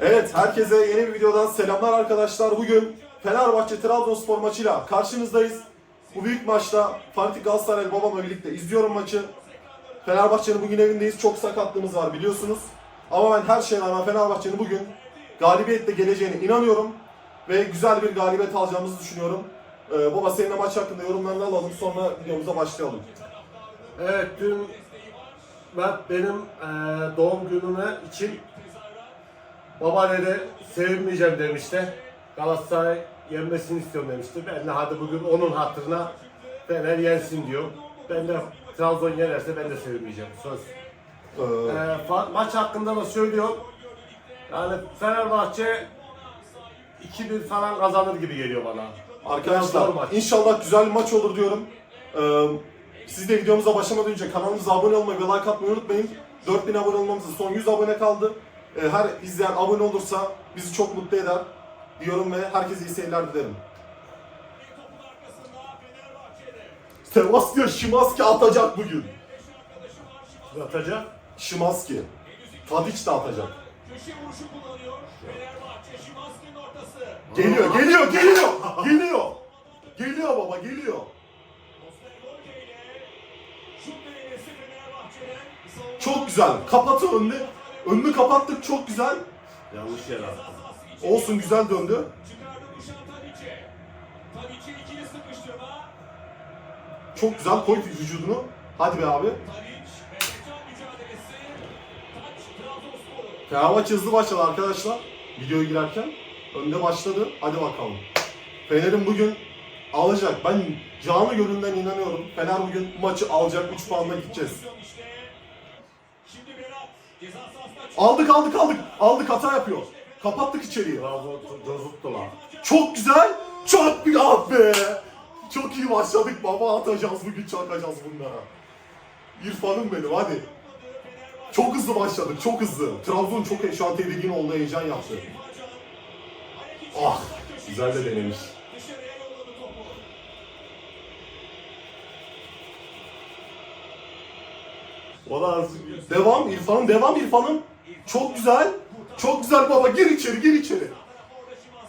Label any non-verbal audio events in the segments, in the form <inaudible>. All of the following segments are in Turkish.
Evet, herkese yeni bir videodan selamlar arkadaşlar. Bugün Fenerbahçe Trabzonspor maçıyla karşınızdayız. Bu büyük maçta Fanatik Galatasaraylı babamla birlikte izliyorum maçı. Fenerbahçe'nin bugün evindeyiz. Çok sakatlığımız var biliyorsunuz. Ama ben her şeye rağmen Fenerbahçe'nin bugün galibiyetle geleceğine inanıyorum. Ve güzel bir galibiyet alacağımızı düşünüyorum. Ee, baba senin de maç hakkında yorumlarını alalım. Sonra videomuza başlayalım. Evet dün ben benim eee, doğum günüme için baba dedi sevinmeyeceğim demişti. Galatasaray yenmesini istiyorum demişti. Ben de hadi bugün onun hatırına Fener yensin diyor. Ben de Trabzon yenerse ben de sevinmeyeceğim. Söz. Ee, fa- maç hakkında da söylüyorum. Yani Fenerbahçe 2-1 falan kazanır gibi geliyor bana. Arkadaşlar inşallah güzel bir maç olur diyorum. Ee, siz de videomuza başlamadan önce kanalımıza abone olmayı ve like atmayı unutmayın. 4000 abone olmamızda son 100 abone kaldı. Ee, her izleyen abone olursa bizi çok mutlu eder diyorum ve herkese iyi seyirler dilerim. Sebastian Şimanski atacak bugün. Atacak? Şimanski. Tadiç de atacak. Köşe vuruşu kullanıyor. Fenerbahçe Şimanski'nin ortası. Geliyor, geliyor, geliyor, geliyor. Geliyor baba, geliyor. Çok güzel. Kapatı önünü. Önünü kapattık çok güzel. Yanlış yer attı. Olsun güzel döndü. Çok güzel koy vücudunu. Hadi be abi. Fenerbahçe hızlı başladı arkadaşlar. Videoya girerken. Önde başladı. Hadi bakalım. Fener'in bugün alacak. Ben canı gönülden inanıyorum. Fener bugün bu maçı alacak. 3 puanla gideceğiz. Şimdi Berat. Ceza. Aldık aldık aldık. Aldık hata yapıyor. Kapattık içeriği. Cozuttu lan. Çok güzel. Çok bir ah be. Çok iyi başladık baba. Atacağız bugün çakacağız bunlara. İrfan'ım benim hadi. Çok hızlı başladık. Çok hızlı. Trabzon çok şu an tedirgin oldu. Heyecan yaptı. Ah. Güzel de denemiş. Bir... Devam İrfan'ım. Devam İrfan'ım. Çok güzel. Çok güzel baba. Gir içeri gir içeri.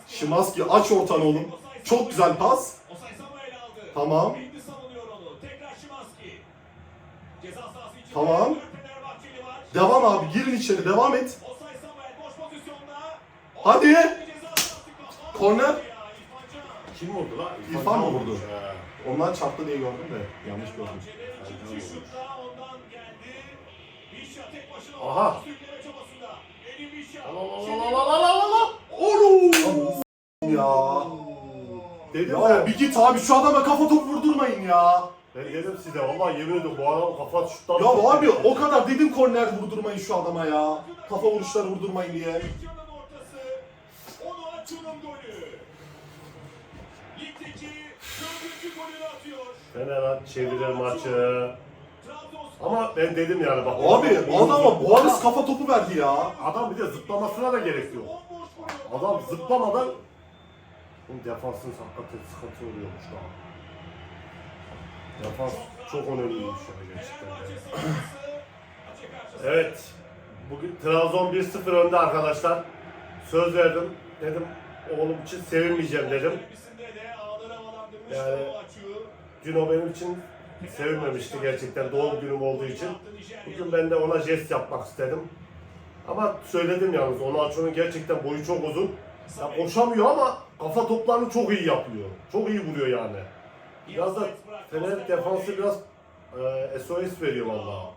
Şimanski aç ortanı oğlum. Çok güzel pas. Tamam. Tamam. Devam abi. Girin içeri. Devam et. Hadi. Korner. Kim vurdu lan? İrfan mı vurdu? Ondan çarptı diye gördüm de. Yanlış gördüm. Fenerbahçe'de Ya. Dedim Ya ben. bir git abi şu adama kafa top vurdurmayın ya. Ben dedim size vallahi yemin ediyorum bu adam kafa şuttan. Ya abi o kadar dedim korner vurdurmayın şu adama ya. Kafa vuruşları vurdurmayın diye. Visya'nın ortası. Onu Açu'nun golü. Ligdeki dördüncü golünü atıyor. Fener çevirir maçı. Ama ben dedim yani bak. Abi adama Boğaz kafa topu verdi ya. Adam bir de zıplamasına da gerek yok. Adam zıplamadan Oğlum defansın hakikaten sıkıntı oluyormuş lan. Defans çok önemliymiş ya gerçekten. <clears throat> Evet. Bugün Trabzon 1-0 önde arkadaşlar. Söz verdim. Dedim oğlum için sevinmeyeceğim dedim. Yani-. Dün o benim için sevinmemişti gerçekten doğum günüm olduğu için. Bugün ben de ona jest yapmak istedim. Ama söyledim yalnız onu açının gerçekten boyu çok uzun. Ya koşamıyor ama kafa toplarını çok iyi yapıyor. Çok iyi vuruyor yani. Biraz da Fener defansı biraz e, SOS veriyor Fenerli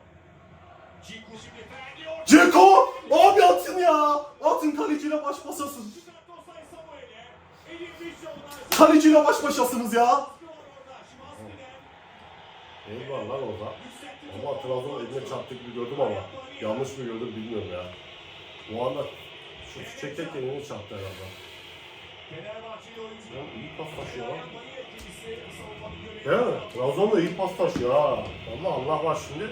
Ceko! Abi atın ya! Atın kaleciyle baş ondan Kaleciyle baş başasınız ya. Ne var lan orada? Ama Trabzon eline çarptı gibi gördüm ama yanlış mı gördüm bilmiyorum ya. Bu anda şu çekecek elini çarptı herhalde. Ya iyi pas taşıyor lan. Mi? Trabzon da iyi pas taşıyor ha. Valla Allah var şimdi.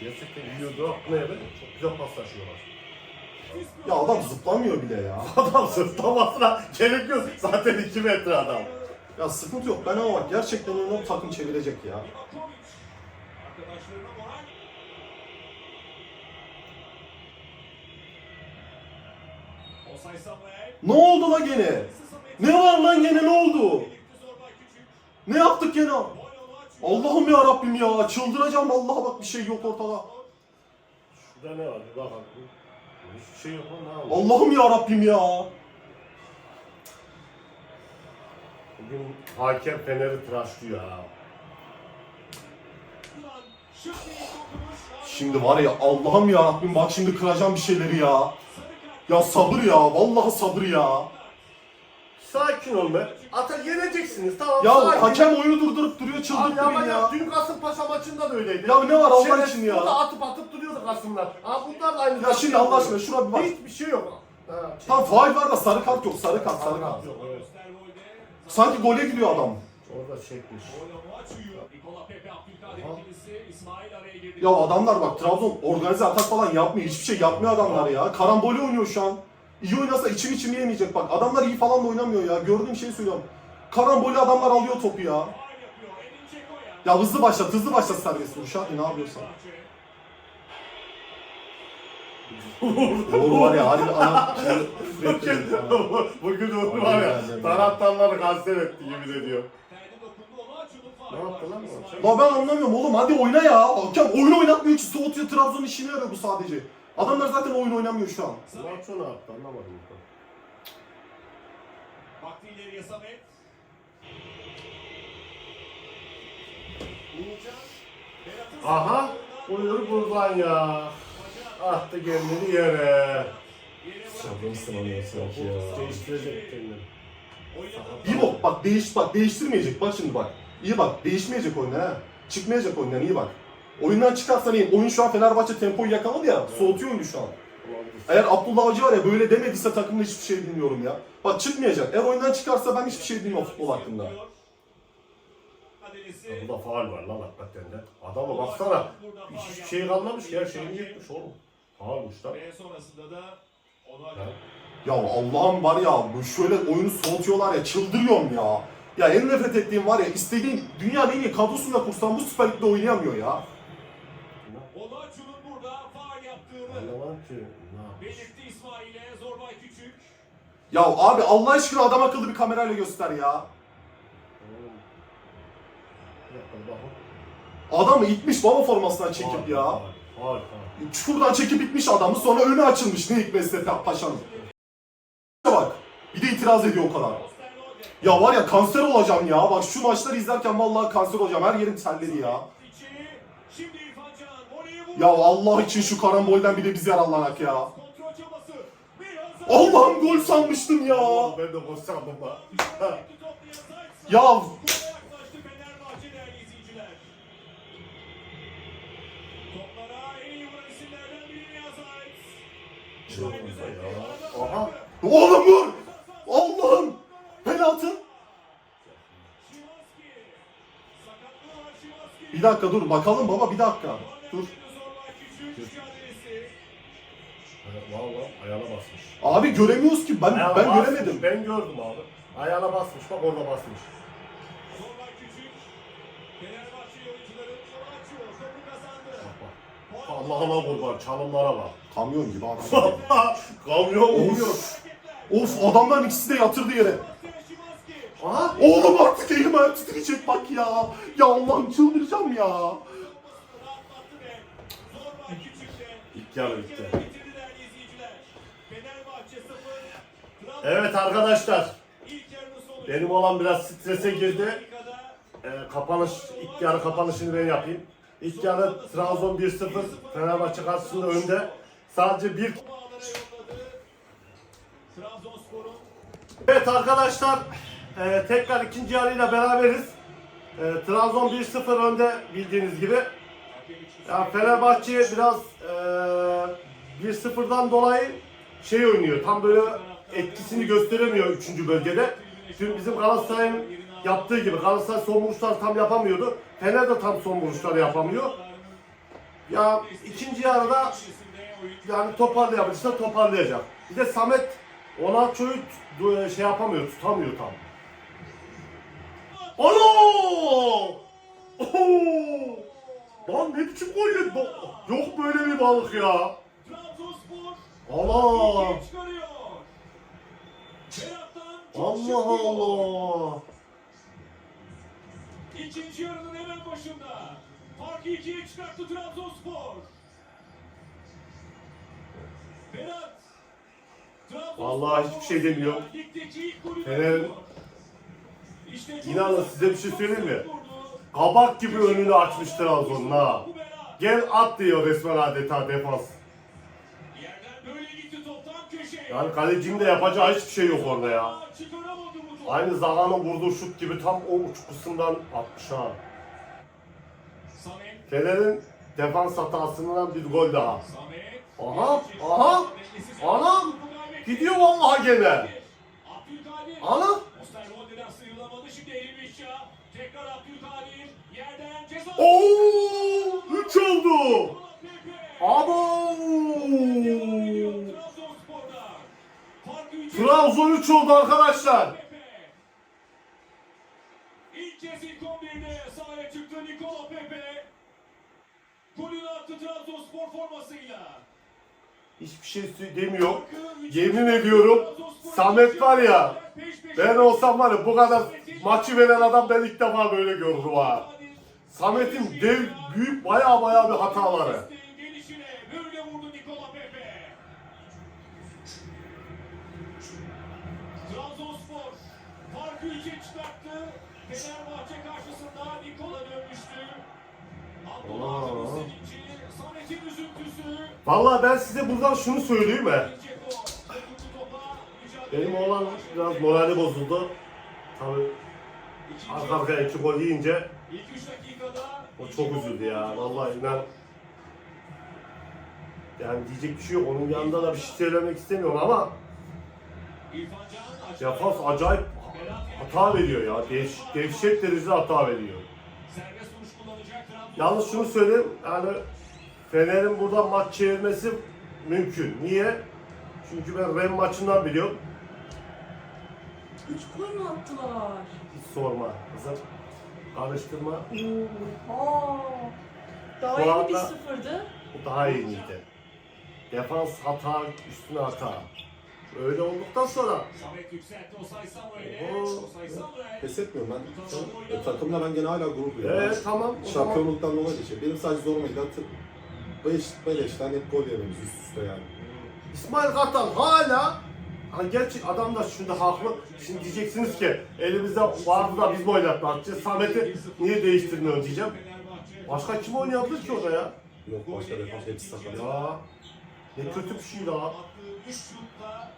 Gerçekten yiyordu aklına yere. Çok güzel pas taşıyorlar. Ya adam zıplamıyor bile ya. <laughs> Adam sırtlamasına gerek yok. Zaten 2 metre adam. Ya sıkıntı yok. Ben ama bak gerçekten onu takım çevirecek ya. Ne oldu la gene? Ne var lan gene ne oldu? Ne yaptık gene? Allah'ım ya Rabbim ya çıldıracağım vallahi bak bir şey yok ortada. Şurada ne var bir bakalım. Hiçbir şey yok lan ne? Allah'ım ya Rabbim ya. Bugün hakem Fener'i tıraşlıyor ha. Şimdi var ya Allah'ım ya Rabbim bak şimdi kıracağım bir şeyleri ya. Ya sabır ya vallahi sabır ya. Sakin ol be. Ata yeneceksiniz tamam Ya sakin. hakem oyunu durdurup duruyor Abi çıldırttı ama beni ya. ya. Dün Kasımpaşa maçında da öyleydi. Ya ne var Allah Şerefsiz için ya? burada atıp atıp duruyordu Kasımlar. Aa bunlar da aynı. Ya şimdi Allah aşkına şuna bir bak. Hiçbir şey yok. Ha, Tam faul var da sarı kart yok sarı kart sarı kart. Yok, evet. Sanki gole gidiyor adam. Orada çekmiş. Ya adamlar bak Trabzon organize atak falan yapmıyor. Hiçbir şey yapmıyor adamlar ya. Karambole oynuyor şu an. İyi oynasa içim içim yemeyecek bak. Adamlar iyi falan da oynamıyor ya. Gördüğüm şeyi söylüyorum. Karambole adamlar alıyor topu ya. Ya hızlı başlat, hızlı başlat serbest vuruş. Hadi ne yapıyorsan. Doğru var ya harbi ana. Bugün onu var ya taraftarları kanser etti yemin. Faul Ne yaptı lan bu? Ben anlamıyorum oğlum hadi oyna ya. Hakem oyun oynatmıyor ki soğutuyor Trabzon'un işine yarıyor bu sadece. Adamlar zaten oyun oynamıyor şu an. Maç ne yaptı anlamadım. Baktı ileriye Samet. Aha buyur buradan ya. Attı kendini yere. Yere bıraktı. Değiştirecek kendini. İyi bak bak değiş bak değiştirmeyecek bak şimdi bak. İyi bak değişmeyecek oyundan ha. Çıkmayacak oyundan iyi bak. Oyundan çıkarsan iyi. Oyun şu an Fenerbahçe tempoyu yakaladı ya. Soğutuyor oyunu şu an. Eğer Abdullah Avcı var ya böyle demediyse takımda hiçbir şey bilmiyorum ya. Bak çıkmayacak. Eğer oyundan çıkarsa ben hiçbir şey bilmiyorum futbol hakkında. Burada faal var lan hakikaten de. Adama baksana. Hiçbir şey kalmamış ki her şeyini yetmiş oğlum. Lan. Ve sonrasında da onu Ha. Ya Allah'ım var ya bu şöyle oyunu soğutuyorlar ya çıldırıyorum ya. Ya en nefret ettiğim var ya istediğin dünyanın en iyi kadrosunda kursan bu Süper Lig'de oynayamıyor ya. Onaçu'nun burada faal yaptığını belirtti İsmail'e Zorbay Küçük. Ya abi Allah aşkına adam akıllı bir kamerayla göster ya. Adamı itmiş baba formasından çekip ya. Faal faal. Şuradan çekip itmiş adamı sonra önü açılmış ne hikmetse Paşa'nın. Bak bir de itiraz ediyor o kadar. Ya var ya kanser olacağım ya. Bak şu maçları izlerken vallahi kanser olacağım. Her yerim terledi ya. Ya Allah için şu karambolden bir de biz yararlanak ya. Allah'ım gol sanmıştım ya. Ben de ha. Üstündeki toplayan Zayt. Ya Güzel. Aha. oğlum vur. Allah'ım. Penaltı. Bir dakika dur bakalım baba bir dakika. Dur. Valla ayağına basmış. Abi göremiyoruz ki ben Ayağına ben basmış, göremedim. Ben gördüm abi. Ayağına basmış bak orada basmış. Allah'ına kurban çalımlara bak. Kamyon gibi abi. Kamyon vuruyor. of. Of adamların ikisi de yatırdı yere. Aha. Oğlum artık elim ayağım titreyecek bak ya. Ya Allah'ım çıldıracağım ya. İlk yarı bitti. yarı bitirdi değerli izleyiciler. Fenerbahçe 0. Trabzon Evet arkadaşlar. Benim olan biraz strese girdi. Ee, kapanış, ilk yarı kapanışını ben yapayım. İlk yarı Trabzon 1-0 Fenerbahçe karşısında önde. Sadece bir Evet arkadaşlar, e, tekrar ikinci yarıyla beraberiz. E, Trabzon 1-0 önde bildiğiniz gibi. Ya Fenerbahçe biraz e, 1-0'dan dolayı şey oynuyor, tam böyle etkisini gösteremiyor 3. bölgede. Çünkü bizim Galatasaray'ın yaptığı gibi Galatasaray son vuruşları tam yapamıyordu. Fener de tam son vuruşları yapamıyor. Ya ikinci yarıda yani toparlayabilirse toparlayacak. Bir de Samet Onaço'yu t- şey yapamıyor, tutamıyor tam. Ano! Oho! Lan ne biçim gol yedi? Yok böyle bir balık ya. Allah! Allah. Allah. İkinci yarının hemen başında. Farkı ikiye çıkarttı Trabzonspor. Berat. Trabzonspor Vallahi hiçbir şey demiyorum. Ligdeki ilk Fener-. İşte çok İnanın size bir şey söyleyeyim mi? Kabak gibi önünü açmış Trabzon'un ha. Gel at diyor resmen adeta defans. Yerden böyle gitti toptan köşeye. Yani kalecinin de yapacağı hiçbir şey yok orada ya. Çıkaramadı topu. Aynı Zaga'nın vurduğu şut gibi tam o uç kısımdan atmış ha. Fener'in defans hatasından bir gol daha. Aha, aha, anam, Gidiyor vallahi gene. Abdülkadir. Ana. Osterwolde'den sıyrılamadı şimdi Elim İşya. Tekrar Abdülkadir. Yerden ceza. Oo! 3 oldu. Abo! Trabzon 3 oldu arkadaşlar. İlk kez ilk 11'de sahaya çıktı Nikola Pepe. Golünü attı Trabzonspor formasıyla. Hiçbir şey demiyorum. Yemin ediyorum Samet var ya ben olsam var ya bu kadar maçı veren adam ben ilk defa böyle gördüm ha. Samet'in dev büyük baya baya bir hataları. Trabzonspor farkı üçe çıkarttı. Fenerbahçe karşısında Nikola dönmüştü. Vallahi ben size buradan şunu söyleyeyim mi? Benim oğlan biraz morali bozuldu. İkinci arka arkaya iki gol yiyince o çok üzüldü ya. Vallahi inan. Yani diyecek bir şey yok. Onun yanında da bir şey söylemek istemiyorum ama Can defans acayip hata veriyor ya. Dev, dehşet derecede hata veriyor. Serbest vuruş kullanacak Trabzon. Yalnız şunu söyleyeyim. Yani Fener'in buradan maç çevirmesi mümkün. Niye? Çünkü ben Ren maçından biliyorum. Üç gol mü attılar? Hiç sorma. Kızım. Karıştırma. Oha. Daha arada- bir sıfırdı. Bu daha iyiydi. Defans hata, üstüne hata. Öyle olduktan sonra Samet yükseltti Osay Samuel'e. Oo. Osay Samuel. Pes etmiyorum ben. E, takımla ben gene hala gurur duyuyorum. evet tamam. o zaman- Şampiyonluktan dolayı da şey. Benim sadece zoruma giden tık. Beş, beleşten hep gol yememiz üst üste yani. İsmail Kartal hala Ha gerçi adam da şurada haklı. Şimdi diyeceksiniz ki elimizde vardı da biz mi oynatmak? Samet'i niye değiştirmiyorsun diyeceğim. Fenerbahçe. Başka kim oynayabilir ki orada ya? Yok başka defans hepsi sakat. Ya ne kötü bir şey. Attığı sonuçlandı.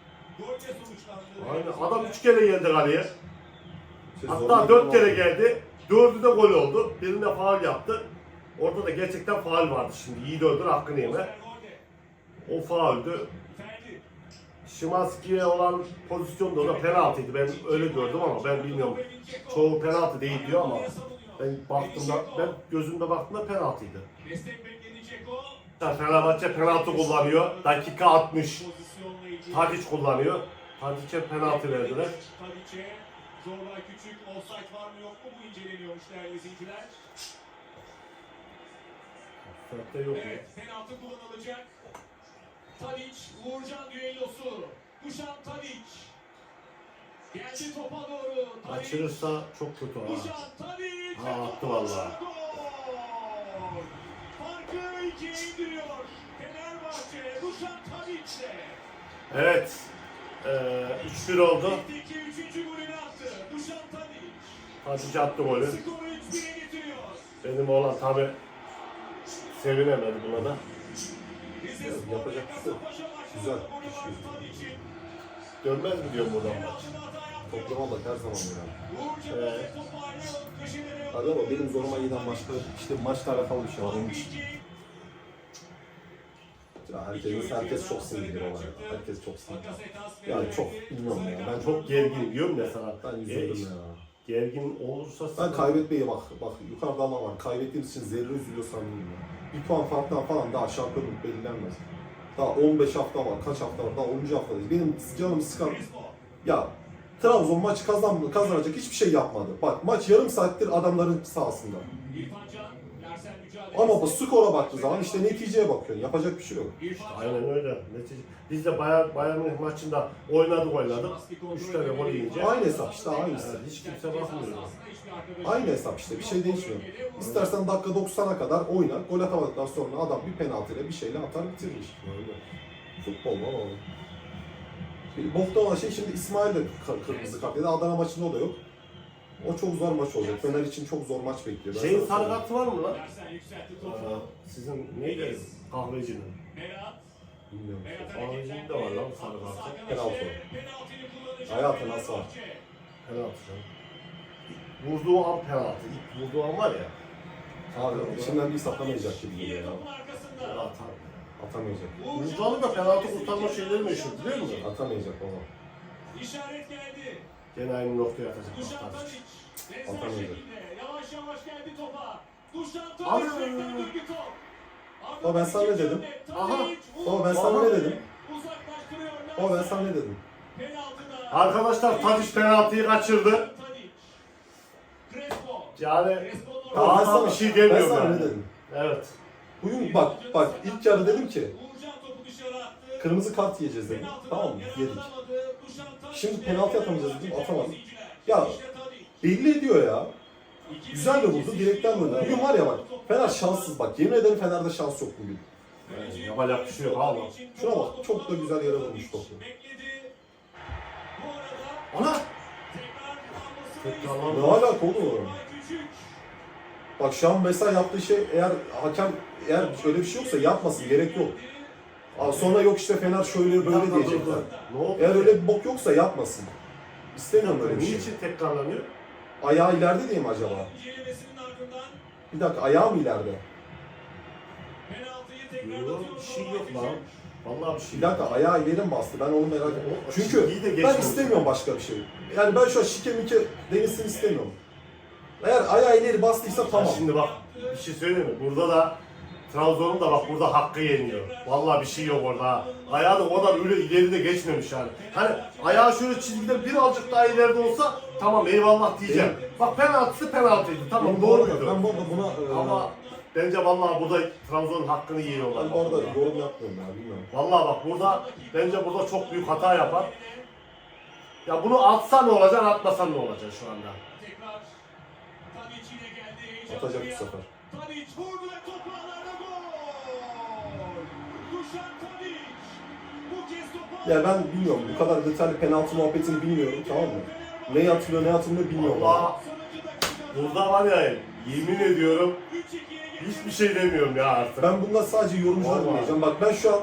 Aynen adam üç kere geldi kaleye. Hatta dört kere geldi. Dördü de gol oldu. Birinde faul yaptı. Orada da gerçekten faul vardı şimdi. İyi döndür hakkını yeme. O fauldü. Şimanski'ye olan pozisyon da o da penaltıydı. Ben öyle gördüm ama ben bilmiyorum. Çoğu penaltı değil diyor ama ben baktığımda, ben gözümde baktığımda penaltıydı. Fenerbahçe penaltı kullanıyor. Dakika 60. Tadiç kullanıyor. Tadiç'e penaltı verdiler. Tadiç'e Zorba Küçük offside var mı yok mu bu inceleniyormuş değerli izleyiciler. Offside'de yok mu? Evet penaltı kullanılacak. Tadiç Uğurcan düellosu. Kuşan Tadiç. Geldi topa doğru. Tadiç. Kaçırırsa çok kötü ha. Kuşan Tadiç. Ha, attı vallahi. Gol. Farkı ikiye indiriyor. Fenerbahçe Kuşan Tadiç'le. Evet. Ee, 3-1 oldu. Golünü attı. Golü. Skoru 3-1'e getiriyor. Benim oğlan tabi sevinemedi buna da. Yapacak bir şey yok. Güzel. Tadiç'in. Dönmez mi diyorum buradan maç? Toplama bak her zaman. Uğurcan Ee, Hadi ama benim zoruma giden başka işte maçla alakalı bir şey var. Onun için. Ya herkes, herkes çok sinirli ya. Herkes çok sinirli. Yani çok bilmiyorum ya. Ben çok gergin diyorum ya sana. ben üzüldüm ya. Gergin olursa Ben kaybetmeye bak bak yukarıda ama var. Kaybettiğimiz için zerre üzülüyorsam bilmiyorum. Bir puan farktan falan daha şampiyonluk belirlenmez. Daha 15 hafta var. Kaç hafta var? Daha 10. haftadayız. Benim canımı sıkan ya Trabzon maçı kazan, kazanacak hiçbir şey yapmadı. Bak maç yarım saattir adamların sahasında. Ama bu skora baktığı zaman işte neticeye bakıyorsun. Yapacak bir şey yok. Aynen öyle. Netice. Biz de Bayern, Bayern Münih maçında oynadık oynadık. 3 tane gol yiyince. Aynı hesap işte aynısı. Yani hiç kimse bakmıyor. Aynı hesap işte bir şey değişmiyor. İstersen dakika 90'a kadar oyna. Gol atamadıktan sonra adam bir penaltıyla bir şeyle atar bitirir. Öyle. Futbol var oğlum. Bokta olan şey şimdi İsmail de kı- kırmızı kart yedi. Adana maçında o da yok. O çok zor maç olacak. Fener için çok zor maç bekliyor. Ben Şeyin sana sarı söyleyeyim. kartı var mı lan? Topu. sizin neydi? Kahvecinin. Berat. Bilmiyorum. Kahvecinin de var lan sarı kartı. Penaltı. Hayatı nasıl var? Penaltı canım. Vurduğu an penaltı. İlk vurduğu an var ya. Abi içinden bir saplamayacak gibi geliyor ya. Penaltı. Atamayacak. Vurduğu da penaltı kurtarma şeyleri meşhur biliyor musun? Atamayacak baba. İşaret geldi. Gene aynı noktaya atacak. Şekilde. Yavaş yavaş geldi topa. Duşan. Ama ben sana ne dedim? Aha. Ama ben sana ne dedim? Uzaklaştırıyor. Ama ben sana ne dedim? Penaltıda. Arkadaşlar Tadic penaltıyı kaçırdı. Tadic. Crespo. Yani Daha ben da sana- bir şey Ben demiyorum sana yani. ne dedim? Evet. Bugün bak bak ilk yarı dedim ki Kırmızı kart yiyeceğiz dedim. Tamam mı? Yedik. Şimdi penaltı atamayacağız dedim, atamadım. Ya. Belli ediyor ya. Güzel de vurdu, direkten döndü. Bugün var ya bak, Fener şanssız bak. Yemin ederim Fener'de şans yok bugün. Yani yapacak bir şey yok abi. Şuna bak, çok da güzel yere vurmuş topu. Ana! Ne alaka oğlum? Bak şu an mesela yaptığı şey eğer hakem eğer öyle bir şey yoksa yapmasın gerek yok. Aa, sonra yok işte Fener şöyle böyle diyecekler. Ne oldu? Eğer öyle bir bok yoksa yapmasın. İstemiyorum böyle bir şey. Niçin tekrarlanıyor? Ayağı ileride diye mi acaba? İncelemesinin ardından Bir dakika ayağı mı ileride? penaltıyı tekrar Yok atıyor. bir şey yok lan. Vallahi bir şey Bir yok. dakika ayağı ileri mi bastı? Ben onu merak ediyorum. O Çünkü de ben istemiyorum başka bir şey. Yani ben şu an şike mike denilsin istemiyorum. Eğer ayağı ileri bastıysa Ya tamam. Şimdi bak bir şey söyleyeyim mi? Burada da Trabzon'un da bak burada hakkı yeniyor. Vallahi bir şey yok orada. ha. Ayağı da o kadar öyle ileri de geçmemiş yani. Hani ayağı şöyle çizgide birazcık daha ileride olsa tamam eyvallah diyeceğim. Bak penaltısı penaltıydı. Tamam doğruydu. Ben bu buna e, Ama bence vallahi burada Trabzon'un hakkını yiyorlar. ben bu arada yorum yapmıyorum ya bilmiyorum. Vallahi bak burada bence burada çok büyük hata yapar. Ya bunu atsa ne olacak, atmasan ne olacak şu anda? Atacak bu sefer. Tadic vurdu ve topu Ya ben bilmiyorum bu kadar detaylı penaltı muhabbetini bilmiyorum tamam mı? Ne atılıyor ne atılmıyor bilmiyorum. Vallahi burada var ya yemin ediyorum hiçbir şey demiyorum ya artık. Ben bunda sadece yorumcuları Vallahi. dinleyeceğim. Bak ben şu an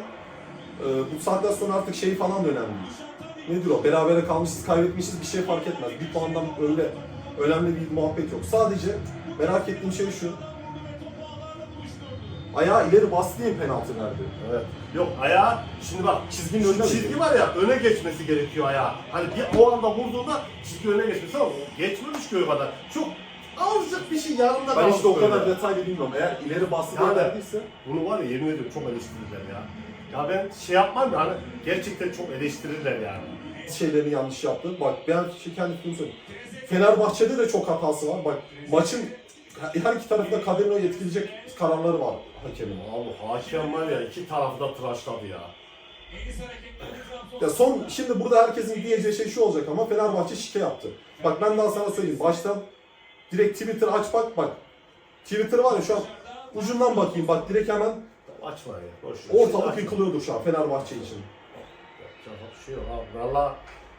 e, bu saatten sonra artık şey falan da önemli değil. Nedir o? Berabere kalmışız, kaybetmişiz bir şey fark etmez. Bir puandan öyle önemli bir muhabbet yok. Sadece merak ettiğim şey şu. Ayağı ileri bastı diye penaltı verdi. Evet. Yok ayağı şimdi bak Çizginin önüne mi çizgi gidiyor? var ya öne geçmesi gerekiyor ayağı. Hani bir o anda vurduğunda çizgi öne geçmesi ama geçmemiş ki o kadar. Çok azıcık bir şey yanında Ben işte o kadar detaylı bilmiyorum. Eğer ileri bastı diye Yani- verdiyse Bunu var ya yemin ediyorum çok eleştirirler ya. Ya ben şey yapmam ya hani gerçekten çok eleştirirler yani. şeylerini yanlış yaptı. Bak ben şey kendi fikrimi söyleyeyim. Fenerbahçe'de de çok hatası var. Bak maçın her iki tarafında kaderini etkileyecek kararları var hakemin. Abi hakem var ya iki tarafı da tıraşladı ya. Ya son şimdi burada herkesin diyeceği şey şu olacak ama Fenerbahçe şike yaptı. Bak ben daha sana söyleyeyim. Baştan direkt Twitter aç bak bak. Twitter var ya şu an ucundan bakayım bak direkt hemen Açma ya. Boş ver. ortalık Açma. yıkılıyordu şu an Fenerbahçe için. Yapacak bir şey yok abi. Valla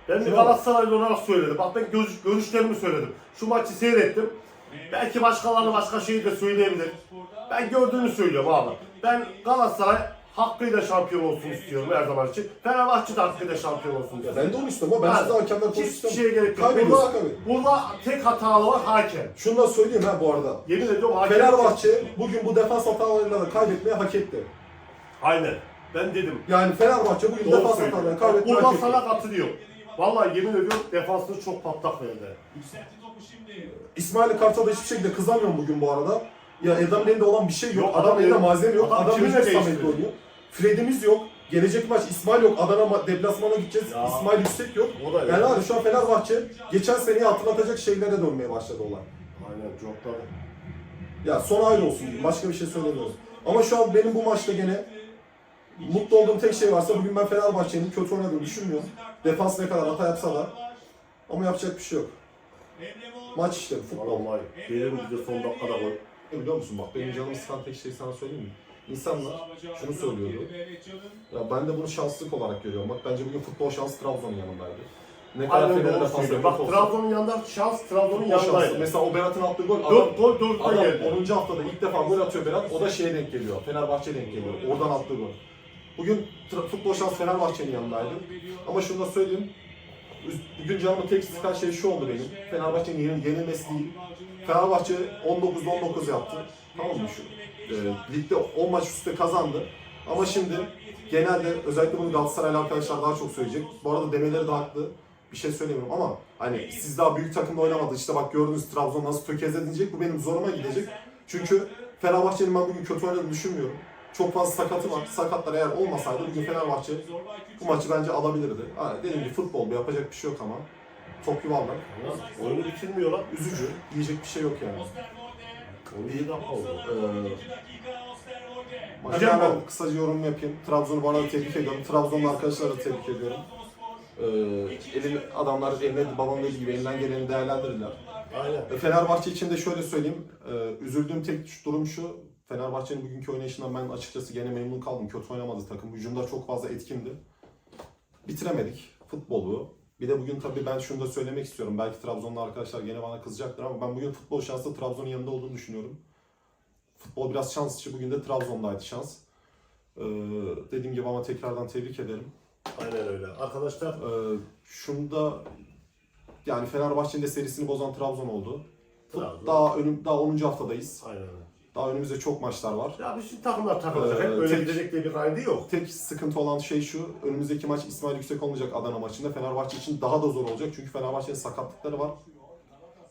ben Şuna Galatasaraylı olarak söyledim. Bak ben görüş, görüşlerimi söyledim. Şu maçı seyrettim. Belki başkaları başka şeyi de söyleyebilir. Ben gördüğünü söylüyorum abi. Ben Galatasaray hakkıyla şampiyon olsun istiyorum her zaman için. Fenerbahçe de hakkıyla şampiyon olsun istiyorum. ben de onu istiyorum ama ben size hakemler Hiçbir pozisyonu şeye gerek yok. Burada, burada tek hatalı var hakem. Şunu da söyleyeyim ha bu arada. Yemin ediyorum hakem. Fenerbahçe bugün bu defans hatalarıyla da kaybetmeyi hak etti. Aynen. Ben dedim. Yani Fenerbahçe bugün Doğru defans hatalarıyla Buradan hak etti. sana katılıyorum. Vallahi yemin ediyorum defansını çok patlak verdi. Yükseltti topu şimdi. İsmail Kartal'a da hiçbir şekilde kızamıyorum bugün bu arada. Ya Eda'nın elinde olan bir şey yok. Yok, adam adam elinde malzeme yok. Adam Adam, kiminle Samet'le değiştiriyor? oynuyor. Fred'imiz yok. Gelecek maç İsmail yok. Adana ma- deplasmana gideceğiz. Ya. İsmail Yüksek yok. O da Yani abi şu an Fenerbahçe geçen seneyi hatırlatacak şeylere dönmeye başladı olay. Aynen cokladı. Ya son ayrı olsun. Başka bir şey söylemiyorum. Ama şu an benim bu maçta gene mutlu olduğum tek şey varsa bugün ben Fenerbahçe'nin kötü oynadığını düşünmüyorum. Defans ne kadar hata yapsa da. Ama yapacak bir şey yok. Maç işte futbol. Vallahi gelir bir de son dakikada gol. Biliyor musun bak benim canımı sıkan tek şey sana söyleyeyim mi? İnsanlar şunu söylüyordu. Ya ben de bunu şanslılık olarak görüyorum. Bak bence bugün futbol şansı Trabzon'un yanındaydı. Ne kadar Aynen Fener'e doğru defans söylüyor. yapmak Bak olsa. Trabzon'un yanında şans Trabzon'un Futbol şansı. yanındaydı. Mesela o Berat'ın attığı gol adam, 4 gol 4 adam geldi. 10. haftada ilk defa gol atıyor Berat. O da şeye denk geliyor. Fenerbahçe denk geliyor. Oradan attığı gol. Bugün futbol şansı Fenerbahçe'nin yanındaydı. Ama şunu da söyleyeyim. Bugün canımı tek sıkan şey şu oldu benim. Fenerbahçe'nin yenil- yenilmesi değil. Fenerbahçe 19'da 19 yaptı. Tamam mı şu? E, ligde 10 maç üstte kazandı. Ama şimdi genelde özellikle bunu Galatasaraylı arkadaşlar daha çok söyleyecek. Bu arada demeleri de haklı. Bir şey söylemiyorum ama hani siz daha büyük takımda oynamadınız. İşte bak gördünüz Trabzon nasıl tökezledilecek. Bu benim zoruma gidecek. Çünkü Fenerbahçe'nin ben bugün kötü oynadığını düşünmüyorum. Çok fazla sakatı var. Sakatlar eğer olmasaydı bugün Fenerbahçe bu maçı bence alabilirdi. Ha, dediğim gibi futbol bu yapacak bir şey yok ama. Top yuvarlak. Oyunu bitirmiyorlar. Üzücü. Diyecek bir şey yok yani. 17 dakika oldu. Ee, Maça Hocam ben kısaca yorum yapayım. Trabzon'u bana da tebrik ediyorum. Trabzonlu arkadaşlara da tebrik ediyorum. Ee, elin, adamlar eline babamın dediği gibi elinden geleni değerlendirdiler. Aynen. E, Fenerbahçe için de şöyle söyleyeyim. e, üzüldüğüm tek durum şu. Fenerbahçe'nin bugünkü oynayışından ben açıkçası gene memnun kaldım. Kötü oynamadı takım. Hücumda çok fazla etkindi. Bitiremedik futbolu. Bir de bugün tabii ben şunu da söylemek istiyorum. Belki Trabzonlu arkadaşlar gene bana kızacaktır ama ben bugün futbol şansı Trabzon'un yanında olduğunu düşünüyorum. Futbol biraz şans işi. Bugün de Trabzon'daydı şans. Ee, dediğim gibi ama tekrardan tebrik ederim. Aynen öyle. Arkadaşlar Ee, şunu da yani Fenerbahçe'nin de serisini bozan Trabzon oldu. Trabzon. Daha önüm daha 10. haftadayız. aynen öyle. Daha önümüzde çok maçlar var. Ya bir takımlar takılacak. Ee, Hep tek- gidecek diye bir kaydı yok. Tek sıkıntı olan şey şu. Önümüzdeki maç İsmail Yüksek olmayacak Adana maçında. Fenerbahçe için daha da zor olacak. Çünkü Fenerbahçe'nin sakatlıkları var.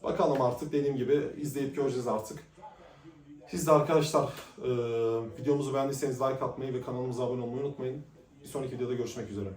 Bakalım artık dediğim gibi izleyip göreceğiz artık. Siz de arkadaşlar e, videomuzu beğendiyseniz like atmayı ve kanalımıza abone olmayı unutmayın. Bir sonraki videoda görüşmek üzere.